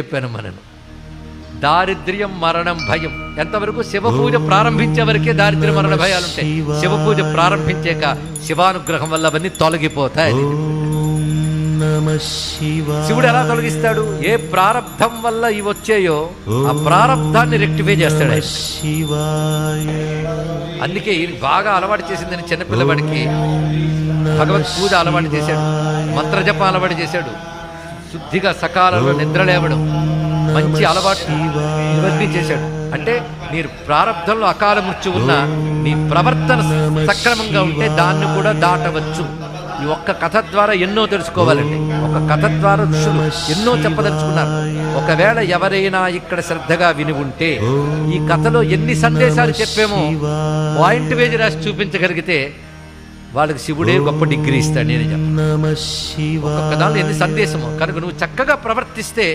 చెప్పాను మనను. దారిద్ర్యం మరణం భయం. ఎంతవరకు శివ పూజ ప్రారంభించే వరకే దారిద్ర్య మరణ భయాలు ఉంటాయి. శివ పూజ ప్రారంభించాక శివానుగ్రహం వల్ల అవన్నీ తొలగిపోతాయి. శివుడు ఎలా తొలగిస్తాడు? ఏ ప్రారంధం వల్ల ఇవి వచ్చాయో ఆ ప్రారంధాన్ని రెక్టిఫై చేస్తాడు. అందుకే బాగా అలవాటు చేసిందని చిన్నపిల్లవాడికి భగవత్ పూజ అలవాటు చేశాడు. మంత్రజప అలవాటు చేశాడు. శుద్ధిగా సకాలంలో నిద్ర లేవడం మంచి అలవాటు ఇవన్నీ చేశాడు అంటే మీరు ప్రారంధంలో అకాల మృత్యు ఉన్నా మీ ప్రవర్తన సక్రమంగా ఉంటే దాన్ని కూడా దాటవచ్చు. ఈ ఒక్క కథ ద్వారా ఎన్నో తెలుసుకోవాలండి. ఒక కథ ద్వారా ఋషులు ఎన్నో చెప్పదలుచుకున్నారు. ఒకవేళ ఎవరైనా ఇక్కడ శ్రద్ధగా విని ఉంటే ఈ కథలో ఎన్ని సందేశాలు చెప్పామో పాయింట్ వేజ్ రాసి చూపించగలిగితే వాళ్ళకి శివుడే గొప్ప డిగ్రీ ఇస్తాడు నేను చెప్పను. ఒక్కొక్క దానిలో ఎన్ని సందేశమో. కనుక నువ్వు చక్కగా ప్రవర్తిస్తే